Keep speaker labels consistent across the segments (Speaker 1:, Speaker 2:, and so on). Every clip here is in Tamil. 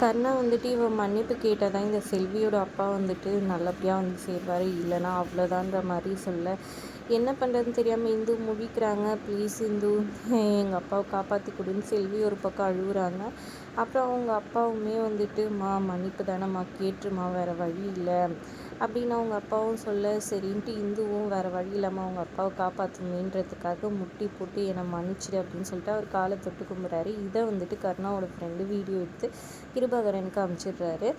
Speaker 1: கர்ணா வந்துட்டு இவன் மன்னிப்பு கேட்டால் தான் இந்த செல்வியோட அப்பா வந்துட்டு நல்லபடியாக வந்து சேர்வார் இல்லைனா அவ்வளோதான்ற மாதிரி சொல்ல. என்ன பண்ணுறதுன்னு தெரியாமல் இந்து முழிக்கிறாங்க. ப்ளீஸ் இந்து எங்கள் அப்பாவை காப்பாற்றி கொடுன்னு செல்வி ஒரு பக்கம் அழுகுறாங்க. அப்புறம் அவங்க அப்பாவுமே வந்துட்டு மா மன்னிப்பு தானேம்மா கேட்டுருமா வேறு வழி இல்லை. அப்படின்னு அவங்க அப்பாவும் சொல்ல சரின்ட்டு இந்துவும் வேறு வழி இல்லாமல் அவங்க அப்பாவை காப்பாற்றணுன்றதுக்காக முட்டி போட்டு என்னை மன்னிச்சிடு அப்படின்னு சொல்லிட்டு அவர் காலை தொட்டு கும்பிட்றாரு. இதை வந்துட்டு கருணாவோட ஃப்ரெண்டு வீடியோ எடுத்து கிருபாகரனுக்கு அமுச்சிடுறாரு.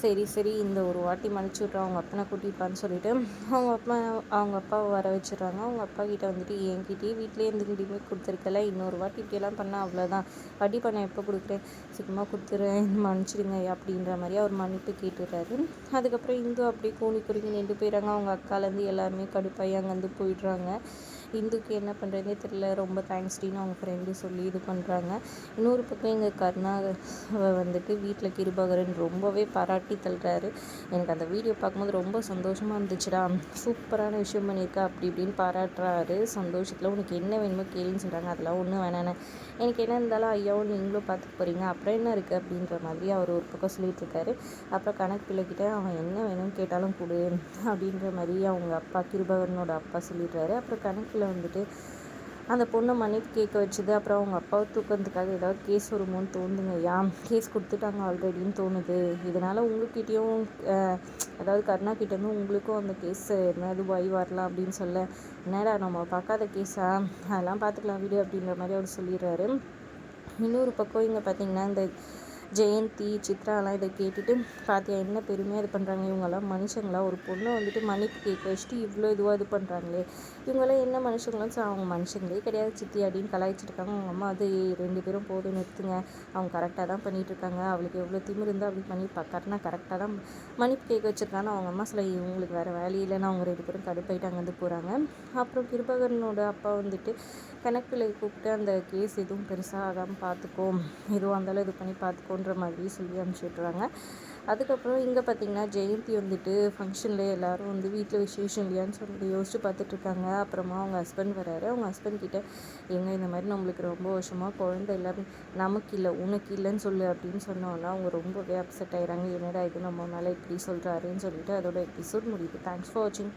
Speaker 1: சரி சரி இந்த ஒரு வாட்டி மன்னிச்சு விட்றோம் அவங்க அப்பனை கூட்டிப்பான்னு சொல்லிட்டு அவங்க அப்பா அவங்க அப்பாவை வர வச்சிடுறாங்க. அவங்க அப்பா கிட்ட வந்துட்டு என்கிட்டயே வீட்டிலே இருந்துக்கிட்டே கொடுத்துருக்கல இன்னொரு வாட்டி இப்படியெல்லாம் பண்ணால் அவ்வளோதான் வட்டி பண்ண எப்போ கொடுக்குறேன்? சீக்கிரமாக கொடுத்துறேன் மன்னிச்சிடுங்க அப்படின்ற மாதிரி அவர் மன்னிப்பு கேட்டுடுறாரு. அதுக்கப்புறம் இந்து அப்படியே கூணி குறுக்கி நின்று போயிடுறாங்க. அவங்க அக்காலேருந்து எல்லாருமே கடுப்பாகி அங்கேருந்து போயிடுறாங்க. இந்துக்கு என்ன பண்ணுறதே தெரியல. ரொம்ப தேங்க்ஸ் அவங்க ஃப்ரெண்டு சொல்லி இது பண்ணுறாங்க இன்னொரு பக்கம் எங்கள் கருணா வந்துட்டு வீட்டில் கிருபாகரன் ரொம்பவே பாராட்டி தள்ளுறாரு. எனக்கு அந்த வீடியோ பார்க்கும்போது ரொம்ப சந்தோஷமாக இருந்துச்சுடா. சூப்பரான விஷயம் பண்ணியிருக்கா அப்படி இப்படின்னு பாராட்டுறாரு. சந்தோஷத்தில் உனக்கு என்ன வேணுமோ கேளுன்னு சொல்கிறாங்க அதெல்லாம் ஒன்றும் வேணான்னு எனக்கு என்ன இருந்தாலும் ஐயாவும் நீங்களும் பார்த்துட்டு போகிறீங்க அப்புறம் என்ன இருக்குது அப்படின்ற மாதிரி அவர் ஒரு பக்கம் சொல்லிட்டு இருக்காரு. அப்புறம் கணக்கு பிள்ளைக்கிட்ட அவன் என்ன வேணும்னு கேட்டாலும் கொடு அப்படின்ற மாதிரி அவங்க அப்பா கிருபகரனோட அப்பா சொல்லிடுறாரு. அப்புறம் கணக்கு கணக்கில் வந்துட்டு அந்த பொண்ணை மன்னிப்பு கேட்க வச்சுது. அப்புறம் அவங்க அப்பாவை தூக்கிறதுக்காக ஏதாவது கேஸ் வருமோன்னு தோணுதுங்க. ஐயா கேஸ் கொடுத்துட்டாங்க ஆல்ரெடின்னு தோணுது. இதனால் உங்ககிட்டயும் அதாவது கருணா கிட்டேருந்து உங்களுக்கும் அந்த கேஸ் என்னது வாய் வரலாம் அப்படின்னு சொல்ல என்னடா நம்ம பார்க்காத கேஸா? அதெல்லாம் பார்த்துக்கலாம் வீடு அப்படின்ற மாதிரி அவர் சொல்லிடுறாரு. இன்னொரு பக்கம் இங்கே பார்த்தீங்கன்னா இந்த ஜெயந்தி சித்ராலாம் இதை கேட்டுட்டு பார்த்தியா என்ன பெருமையாக இது பண்ணுறாங்க இவங்கெல்லாம் மனுஷங்களா? ஒரு பொண்ணை வந்துட்டு மன்னிப்பு கேட்க வச்சுட்டு இவ்வளோ இதுவாக இது பண்ணுறாங்களே இவங்கெல்லாம் என்ன மனுஷங்களும் அவங்க மனுஷங்களே கிடையாது. சித்தி அப்படின்னு கலாய்ச்சிருக்காங்க. அவங்க அம்மா அது ரெண்டு பேரும் போதும் நிறுத்துங்க. அவங்க கரெக்டாக தான் பண்ணிகிட்ருக்காங்க அவளுக்கு எவ்வளோ திமிர் இருந்தால் அப்படி பண்ணி கரெக்டாக கரெக்டாக தான் மன்னிப்பு கேட்க வச்சுருக்காங்க அவங்க அம்மா சில இவங்களுக்கு வேறு வேலையில்லைன்னு இல்லைன்னா அவங்க ரெண்டு பேரும் கடுப்பாயிட்டு அங்கேருந்து போகிறாங்க அப்புறம் கிருபகரனோட அப்பா வந்துட்டு கணக்கில் கூப்பிட்டு அந்த கேஸ் எதுவும் பெருசாக ஆகாமல் பார்த்துக்கோ. எதுவாக இருந்தாலும் இது பண்ணி பார்த்துக்கோ தோன்ற மாதிரி சொல்லி அனுப்பிச்சி அதுக்கப்புறம் இங்கே பார்த்திங்கன்னா ஜெயந்தி வந்துட்டு ஃபங்க்ஷனில் எல்லோரும் வந்து வீட்டில் விசேஷம் இல்லையான்னு சொல்லிட்டு யோசிச்சு பார்த்துட்ருக்காங்க அப்புறமா அவங்க ஹஸ்பண்ட் வராரு. அவங்க ஹஸ்பண்ட் கிட்டே எங்கே இந்த மாதிரி நம்மளுக்கு ரொம்ப வருஷமாக குழந்தை எல்லாமே நமக்கு இல்லை உனக்கு இல்லைன்னு சொல்லு அப்படின்னு சொன்னோன்னா அவங்க ரொம்பவே அப்செட் ஆகிறாங்க என்னடா இது நம்ம மேலே இப்படி சொல்கிறாருன்னு சொல்லிட்டு அதோட எபிசோட் முடியுது. தேங்க்ஸ் ஃபார் வாட்சிங்